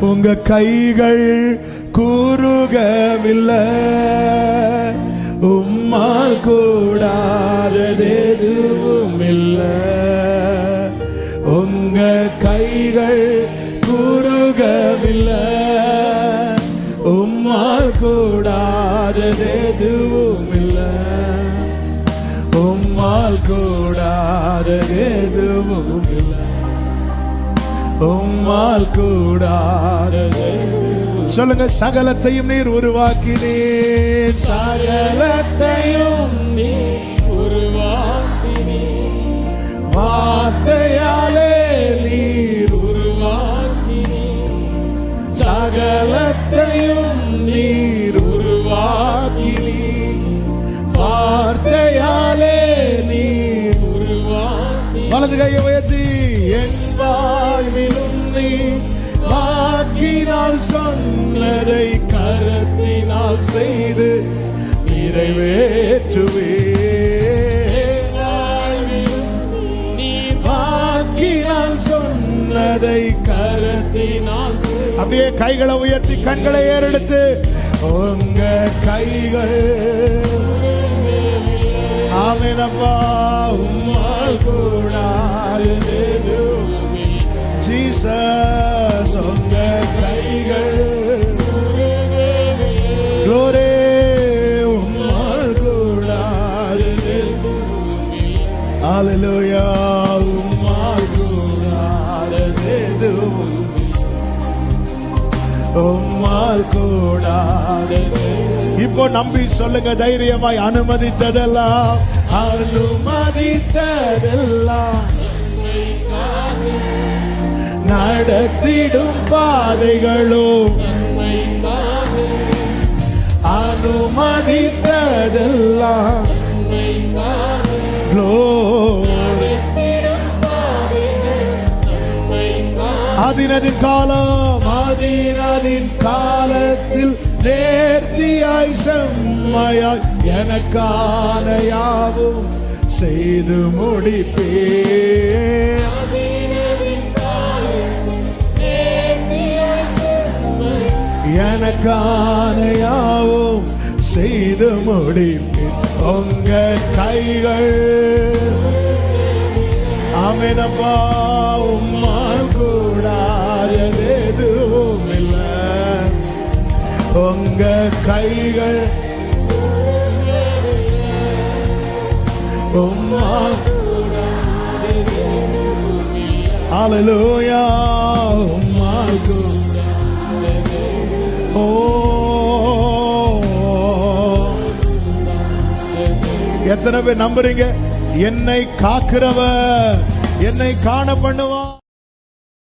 உங்க கைகள் கூறுகவில்லை. உம்மால் கூடாதது இல்லை உங்க கைகள் கூறுகவில்லை. உம்மால் கூடாதது இல்லை உம்மால் கூடாதது இல்லை உம்மால் கூடாதது சொல்லுங்க சகலத்தையும் நீர் உருவாக்கினீர். சகலத்தையும் நீர் உருவாக்கினீர். வார்த்தையாலே நீர் உருவாக்கினீர். சகலத்தையும் நீர் உருவாக்கினீர். வார்த்தையாலே நீர் உருவாக்கி வலது கையை உயர்த்தி என் வாழ்விலும் நீர் வாக்கினால் சொன்னதை கரத்தினால் செய்து நிறைவேற்றுவே நீ வாக்கினால் சொன்னதை கரத்தினால் அப்படியே கைகளை உயர்த்தி கண்களை ஏறெடுத்து உங்க கைகள் ஆமேனப்பா உம்மால் ஹalleluya இப்போ நம்பி சொல்லுங்க தைரியமாய் அனுமதித்ததெல்லாம். அனுமதித்ததெல்லாம். நடத்திடும் பாதைகளும். அனுமதித்ததெல்லாம். அதினதின் காலம் அதினதின் காலத்தில் நேர்த்தியாய் செம்மையாய் எனக்கான யாவும் செய்து முடிப்பே எனக்கான யாவும் செய்து முடிப்பே உங்க கைகள். ஆமெனப்பா உம்மால் உங்க கைகள். உம்மால் ஓ. எத்தனை பேர் நம்புறீங்க? என்னை காக்கிறவ என்னை காண பண்ணுவான்